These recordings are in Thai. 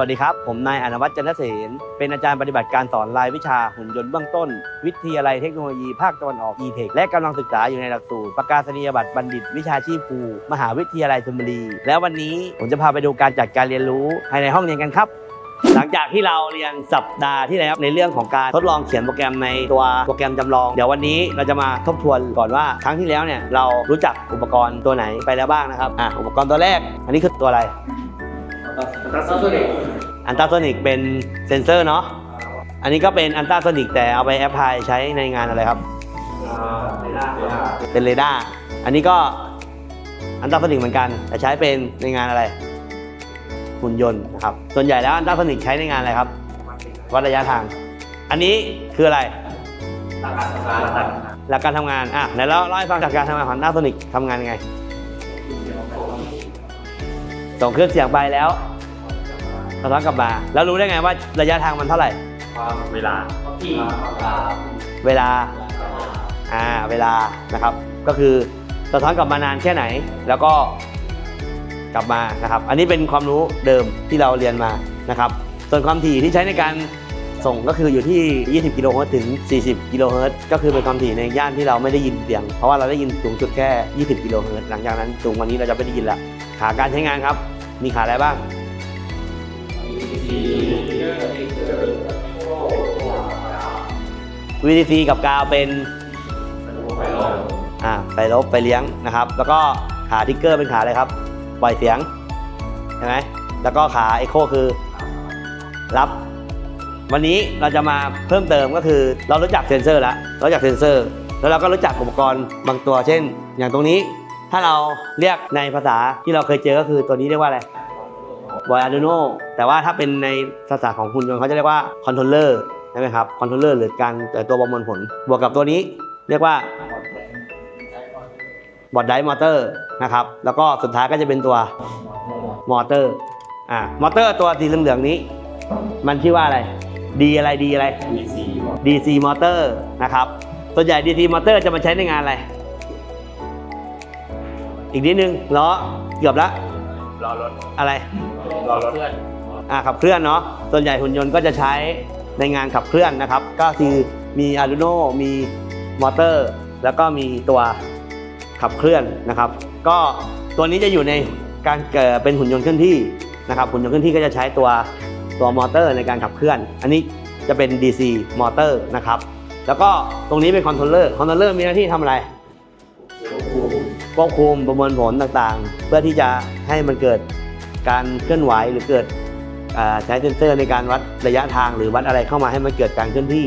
วัสดีครับ ผมนายอนวัฒน์จันทเสนเป็นอาจารย์ปฏิบัติการสอนรายวิชาหุ่นยนต์เบื้องต้น วิทยาลัยเทคโนโลยีภาคตะวันออก e-tech และกำลังศึกษาอยู่ในหลักสูตรประกาศนียบัตรบัณฑิต วิชาชีพครูมหาวิทยาลัยธนบุรี และวันนี้ผมจะพาไปดูการจัดการเรียนรู้ภายในห้องเรียนกันครับหลังจากที่เราเรียนสัปดาห์ที่แล้วในเรื่องของการทดลองเขียนโปรแกรมในตัวโปรแกรมจำลอง เดี๋ยววันนี้เราจะมาทบทวนก่อนว่าครั้งที่แล้วเนี่ยเรารู้จักอุปกรณ์ตัวไหนไปแล้วบ้างนะครับอะอุปกรณ์ตัวแรก อันนี้คือตัวอะไร อันตราโซนิกเป็นเซนเซอร์เนาะ อันนี้ก็เป็นอันตราโซนิกแต่เอาไปแอพพลายใช้ในงานอะไรครับ เป็นเรดาร์ อันนี้ก็อันตราโซนิกเหมือนกัน แต่ใช้เป็นในงานอะไร หุ่นยนต์นะครับ ส่วนใหญ่แล้วอันตราโซนิกใช้ในงานอะไรครับ วัดระยะทาง อันนี้คืออะไร หลักการทำงาน อะไหนเราเล่าให้ฟังจากการทำงานของอันตราโซนิกทำงานยังไง ส่งเครื่องเสียงไปแล้วสะท้อนกลับมา แล้วรู้ได้ไงว่าระยะทางมันเท่าไหร่เวลาเวลา อ่า เวลา นะครับ ก็คือสะท้อนกลับมานานแค่ไหน แล้วก็กลับมานะครับ อันนี้เป็นความรู้เดิมที่เราเรียนมานะครับ ส่วนความถี่ที่ใช้ในการส่งก็คืออยู่ที่ 20 กิโลเฮิรตซ์ถึง 40 กิโลเฮิรตซ์ก็คือเป็นความถี่ในย่านที่เราไม่ได้ยินเสียง เพราะว่าเราได้ยินสูงสุดแค่ 20 กิโลเฮิรตซ์หลังจากนั้นสูงกว่านี้เราจะไม่ได้ยินละ ขาการใช้งานครับ มีขาอะไรบ้าง VDC กับกาวเป็นอ่าไปลบไปเลี้ยงนะครับ แล้วก็ขาทิกเกอร์เป็นขาอะไรครับ ปล่อยเสียงใช่ไหมแล้วก็ขาเอ็โคคือรับ วันนี้เราจะมาเพิ่มเติมก็คือเรารู้จักเซนเซอร์แล้วเรารู้จักเซนเซอร์ แล้วเราก็รู้จักอุปกรณ์บางตัวเช่น อย่างตรงนี้ ถ้าเราเรียกในภาษาที่เราเคยเจอก็คือตัวนี้เรียกว่าอะไรวอยอาร์ดูโนแต่ว่าถ้าเป็นในภาษาของหุ่นยนต์เขาจะเรียกว่าคอนโทรลเลอร์ใช่ไหมครับคอนโทรลเลอร์หรือการแต่ตัวประมวลผล บวกกับตัวนี้เรียกว่าบอร์ดไดมอเตอร์นะครับ แล้วก็สุดท้ายก็จะเป็นตัวมอเตอร์อ่ามอเตอร์ตัวสีเหลืองๆนี้ มันชื่อว่าอะไรดีอะไรดีอะไร DC มอเตอร์นะครับส่วนใหญ่ DC มอเตอร์จะมาใช้ในงานอะไร อีกนิดนึงล้อเกือบละรอรถอะไร รอรถเพื่อนอ่าขับเคลื่อนเนาะส่วนใหญ่หุ่นยนต์ก็จะใช้ในงานขับเคลื่อนนะครับ ก็คือมี Arduino มีมอเตอร์ แล้วก็มีตัวขับเคลื่อนนะครับ ก็ตัวนี้จะอยู่ในการเกิดเป็นหุ่นยนต์เคลื่อนที่นะครับหุ่นยนต์เคลื่อนที่ก็จะใช้ตัวตัวมอเตอร์ในการขับเคลื่อน อันนี้จะเป็น DC มอเตอร์นะครับ แล้วก็ตรงนี้เป็นคอนโทรลเลอร์คอนโทรลเลอร์มีหน้าที่ทำอะไร ควบคุมประมวลผลต่างๆ เพื่อที่จะให้มันเกิดการเคลื่อนไหวหรือเกิดใช้เซนเซอร์ในการวัดระยะทางหรือวัดอะไรเข้ามาให้มันเกิดการเคลื่อนที่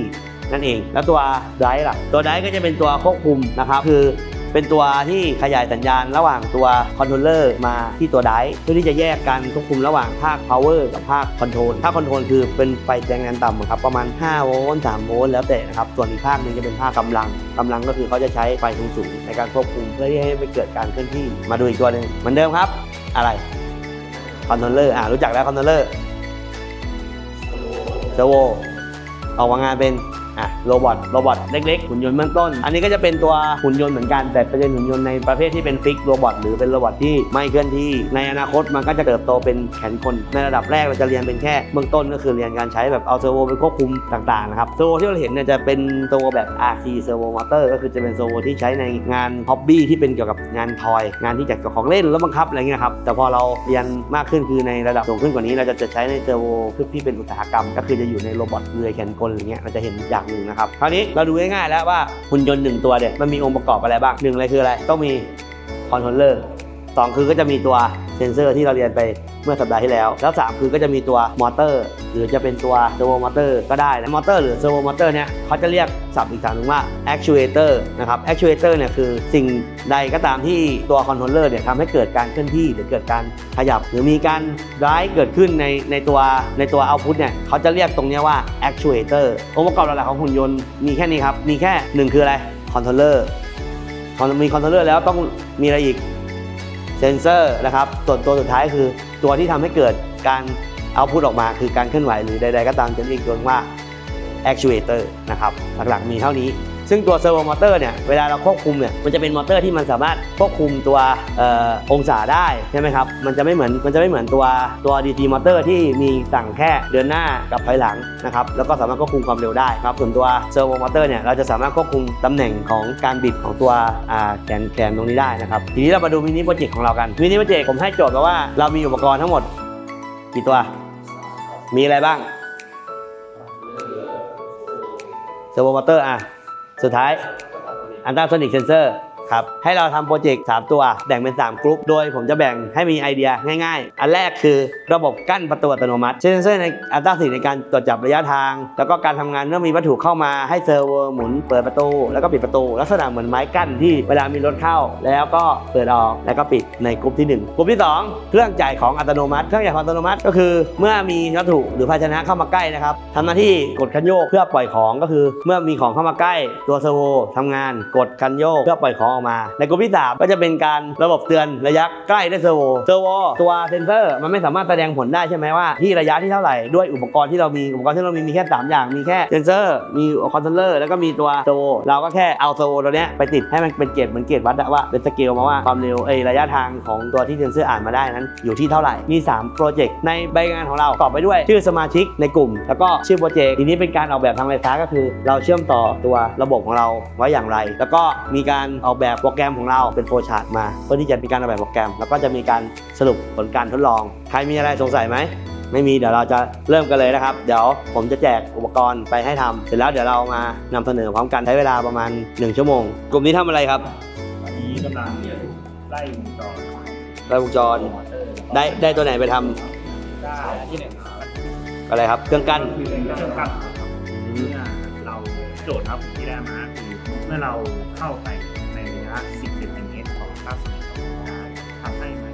นั่นเอง แล้วตัวไดร์ล่ะ ตัวไดร์ก็จะเป็นตัวควบคุมนะครับ คือ เป็นตัวที่ขยายสัญญาณระหว่างตัวคอนโทรลเลอร์มาที่ตัวไดร์เพื่อที่จะแยกการควบคุมระหว่างภาค power กับภาคคอนโทรลภาคคอนโทรลคือเป็นไฟแรงงานต่ำครับประมาณ 5 โวลต์ 3 โวลต์แล้วแต่นะครับ ส่วนอีกภาคหนึ่งจะเป็นภาคกำลังกำลังก็คือเขาจะใช้ไฟสูงๆในการควบคุมเพื่อที่ให้ไม่เกิดการเคลื่อนที่มาดูอีกตัวหนึ่งเหมือนเดิมครับ อะไรคอนโทรลเลอร์อ่ารู้จักแล้วคอนโทรลเลอร์เซอร์โวออกมางานเป็น อะโรบอทโรบอทเล็กๆหุ่นยนต์เบื้องต้น อันนี้ก็จะเป็นตัวหุ่นยนต์เหมือนกันแต่เป็นหุ่นยนต์ในประเภทที่เป็นฟิกโรบอทหรือเป็นโรบอทที่ไม่เคลื่อนที่ ในอนาคตมันก็จะเติบโตเป็นแขนคนในระดับแรกเราจะเรียนเป็นแค่เบื้องต้นก็คือเรียนการใช้แบบเอาเซอร์โวไปควบคุมต่างๆนะครับเซอร์โวที่เราเห็นเนี่ยจะเป็นเซอร์โวแบบ RC เซอร์โวมอเตอร์ก็คือจะเป็นเซอร์โวที่ใช้ในงานฮ็อบบี้ที่เป็นเกี่ยวกับงานทอย งานที่จัดกับของเล่นรถบังคับอะไรเงี้ยครับแต่พอเราเรียนมากขึ้นคือในระดับสูงขึ้นกว่านี้ เราจะจะใช้ในเซอร์โวที่เป็นอุตสาหกรรม ก็คือจะอยู่ในโรบอทเรือแขนกลอะไรเงี้ยเราจะเห็นอย่างหนึ่งนะครับคราวนี้เราดูง่ายๆแล้วว่าหุ่นยนต์หนึ่งตัวเนี่ยมันมีองค์ประกอบอะไรบ้างหนึ่งเลยคืออะไรต้องมีคอนโทรลเลอร์สองคือก็จะมีตัวเซนเซอร์ที่เราเรียนไป เมื่อสัปดาห์ที่แล้ว แล้วสามคือก็จะมีตัวมอเตอร์ หรือจะเป็นตัวเซอร์โวมอเตอร์ก็ได้นะมอเตอร์หรือเซอร์โวมอเตอร์เนี่ยเขาจะเรียกศัพท์อีกศัพท์หนึงว่า actuator นะครับ actuator เนี่ยคือสิ่งใดก็ตามที่ตัวคอนโทรลเลอร์เนี่ยทำให้เกิดการเคลื่อนที่หรือเกิดการขยับ หรือมีการร้ายเกิดขึ้นในในตัวในตัว output เนี่ยเขาจะเรียกตรงเนี้ยว่า actuator องค์ประกอบหลักๆของหุ่นยนต์มีแค่นี้ครับมีแค่หนึ่งคืออะไรคอนโทรลเลอร์มีคอนโทรลเลอร์แล้วต้องมีอะไรอีกเซนเซอร์นะครับส่วนตัวสุดท้ายคือ ตัวที่ทำให้เกิดการเอาพุทออกมาคือการเคลื่อนไหวหรือใดๆก็ตามจะเรียกตัวว่า actuator นะครับ หลักๆมีเท่านี้ ซึ่งตัวเซอร์โวมอเตอร์เนี่ยเวลาเราควบคุมเนี่ยมันจะเป็นมอเตอร์ที่มันสามารถควบคุมตัวองศาได้ใช่ไหมครับมันจะไม่เหมือนมันจะไม่เหมือนตัวตัว DC มอเตอร์ที่มีสั่งแค่เดินหน้ากับถอยหลังนะครับแล้วก็สามารถควบคุมความเร็วได้ครับส่วนตัวเซอร์โวมอเตอร์เนี่ยเราจะสามารถควบคุมตำแหน่งของการบิดของตัวแกนแกนตรงนี้ได้นะครับทีนี้เรามาดูมินิโปรเจกต์ของเรากันมินิโปรเจกต์ผมให้โจทย์มาว่าเรามีอุปกรณ์ทั้งหมดกี่ตัว มีอะไรบ้างเซอร์โวมอเตอร์อะ สุดท้ายอันตราโซนิกเซนเซอร์ ครับให้เราทำโปรเจกต์3ตัวแบ่งเป็น 3 กลุ่มโดยผมจะแบ่งให้มีไอเดียง่าย ๆ อันแรกคือระบบกั้นประตูอัตโนมัติเซนเซอร์ในอัลตราโซนิในการตรวจจับระยะทาง แล้วก็การทำงานเมื่อมีวัตถุเข้ามาให้เซิร์ฟเวอร์หมุนเปิดประตู แล้วก็ปิดประตู ลักษณะเหมือนไม้กั้นที่เวลามีรถเข้า แล้วก็เปิดออกแล้วก็ปิดในกลุ่มที่ 1 กลุ่มที่ 2 เครื่องจ่ายของอัตโนมัติ เครื่องจ่ายของอัตโนมัติก็คือ เมื่อมีวัตถุหรือภาชนะเข้ามาใกล้นะครับทำหน้าที่กดคันโยกเพื่อปล่อยของก็คือ เมื่อมีของเข้ามาใกล้ตัวเซอร์โวทำงานกดคันโยกเพื่อปล่อยของออกมา ในกลุ่มที่3ก็จะเป็นการระบบเตือนระยะใกล้ได้เซอร์โวเซอร์โวตัวเซนเซอร์มันไม่สามารถแสดงผลได้ใช่ไหมว่าที่ระยะที่เท่าไหร่ด้วยอุปกรณ์ที่เรามีอุปกรณ์ที่เรามีมีแค่ 3 อย่างมีแค่เซนเซอร์มีคอนโทรลเลอร์แล้วก็มีตัวเซอร์โวเราก็แค่เอาเซอร์โวตัวเนี้ยไปติดให้มันเป็นเกจเหมือนเกจวัดอะว่าเป็นสเกลมาว่าความเร็วเอระยะทางของตัวที่เซนเซอร์อ่านมาได้นั้น อยู่ที่เท่าไหร่มี3โปรเจกต์ในใบงานของเราประกอบไปด้วยชื่อสมาชิกในกลุ่ม แล้วก็ชื่อโปรเจกต์ทีนี้เป็นการออกแบบทางไฟฟ้าก็คือ เราเชื่อมต่อตัวระบบของเราไว้อย่างไร แล้วก็มีการออกแบบโปรแกรมของเราเป็นโฟล์ชาร์ตมาเพื่อที่จะมีการออกแบบโปรแกรม แล้วก็จะมีการสรุปผลการทดลอง ใครมีอะไรสงสัยไหมไม่มีเดี๋ยวเราจะเริ่มกันเลยนะครับ เดี๋ยวผมจะแจกอุปกรณ์ไปให้ทำเสร็จแล้วเดี๋ยวเรามานำเสนอพร้อมกันใช้เวลาประมาณ 1 ชั่วโมง กลุ่มนี้ทำอะไรครับอันนี้กำลังไล่วงจรไล่วงจรมอเตอร์ได้ได้ตัวไหนไปทำได้ที่หนึ่งครับอะไรครับเครื่องกั้นคือเป็นเครื่องกั้นครับเมื่อเราโจทย์ครับที่ได้มาคือเมื่อเราเข้าไปใน ระ 10 เซนติเมตรของค่าสมิธทำให้มัน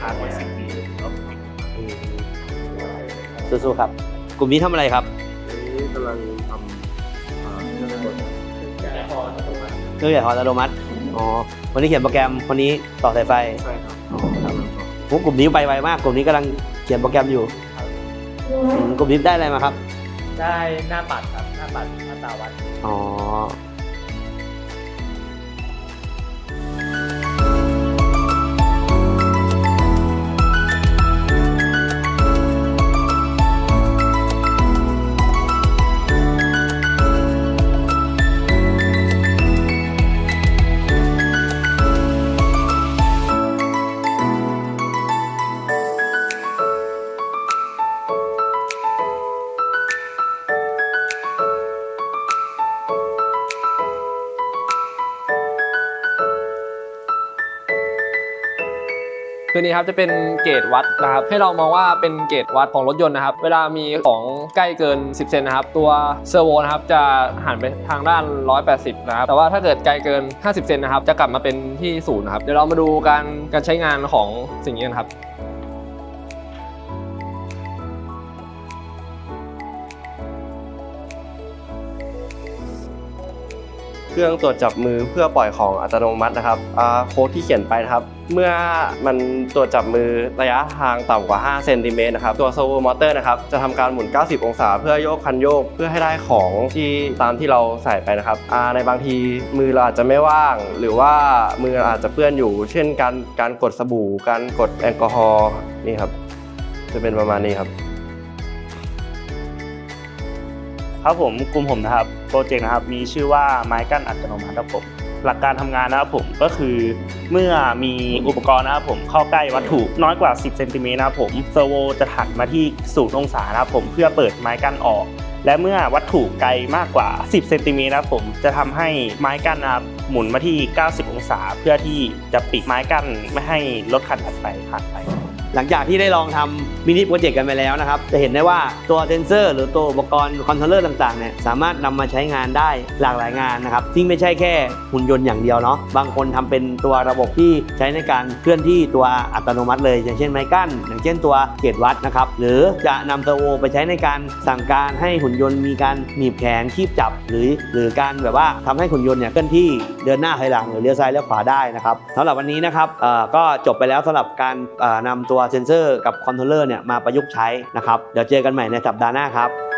ผ่านไป10ปีแล้วปิดสู้ๆครับ กลุ่มนี้ทำอะไรครับ นี้กำลังทำเครื่องกดแก้พออัตโนมัติเครื่องใหญ่ฮออัตโนมัติ อ๋อ วันนี้เขียนโปรแกรม คนนี้ต่อสายไฟใช่ครับอ๋อครับผมกลุ่มนี้ไปไวมาก กลุ่มนี้กำลังเขียนโปรแกรมอยู่อืมกลุ่มนี้ได้อะไรมาครับ ได้หน้าปัดครับ หน้าปัดมาตาวัดอ๋อ คือนี้ครับจะเป็นเกจวัดนะครับให้เรามองว่าเป็นเกจวัดของรถยนต์นะครับ เวลามีของใกล้เกิน 10 เซนนะครับ ตัวเซอร์โวนะครับจะหันไปทางด้าน 180 นะครับ แต่ว่าถ้าเกิดไกลเกิน 50 เซนนะครับ จะกลับมาเป็นที่ศูนย์นะครับ เดี๋ยวเรามาดูการการใช้งานของสิ่งนี้กันครับ เครื่องตรวจจับมือเพื่อปล่อยของอัตโนมัตินะครับโค้ดที่เขียนไปนะครับ เมื่อมันตรวจจับมือระยะทางต่ำกว่า5เซนติเมตรนะครับตัวโซ v วมอเตอร์นะครับจะทำการหมุน 90 องศา เพื่อโยกคันโยกเพื่อให้ได้ของที่ตามที่เราใส่ไปนะครับในบางทีมือเราอาจจะไม่ว่าง หรือว่ามืออาจจะเปื้อนอยู่ เช่นการการกดสบู่ การกดแอลกอฮอล์นี่ครับจะเป็นประมาณนี้ครับ ครับผมกลุ่มผมนะครับโปรเจกต์นะครับมีชื่อว่าไม้กั้นอัตโนมัติครับผมหลักการทำงานนะครับผมก็คือเมื่อมีอุปกรณ์นะครับผมเข้าใกล้วัตถุน้อยกว่า 10เซนติเมตรนะครับผมเซอร์โวจะถัดมาที่ศูนย์องศานะครับผมเพื่อเปิดไม้กั้นออก และเมื่อวัตถุไกลมากกว่า 10เซนติเมตรนะครับผมจะทำให้ไม้กั้นนะครับหมุนมาที่ 90 องศา เพื่อที่จะปิดไม้กั้นไม่ให้รถคันถัดไปผ่านไป หลังจากที่ได้ลองทำมินิโปรเจกต์กันไปแล้วนะครับ จะเห็นได้ว่าตัวเซนเซอร์ หรือตัวอุปกรณ์คอนโทรลเลอร์ต่างๆเนี่ยสามารถนำมาใช้งานได้หลากหลายงานนะครับที่ไม่ใช่แค่หุ่นยนต์อย่างเดียวเนาะบางคนทำเป็นตัวระบบที่ใช้ในการเคลื่อนที่ตัวอัตโนมัติเลย อย่างเช่นไม้กั้น อย่างเช่นตัวเกจวัดนะครับหรือจะนำเทอร์โวไปใช้ในการสั่งการให้หุ่นยนต์มีการหนีบแขนคีบจับ หรือหรือการแบบว่าทำให้หุ่นยนต์เนี่ยเคลื่อนที่เดินหน้าถอยหลังหรือเลี้ยวซ้ายเลี้ยวขวาได้นะครับสำหรับวันนี้นะครับก็จบไปแล้วสำหรับการเอ่อนำตัวเซนเซอร์กับคอนโทรลเลอร์เนี่ยมาประยุกต์ใช้นะครับ เดี๋ยวเจอกันใหม่ในสัปดาห์หน้าครับ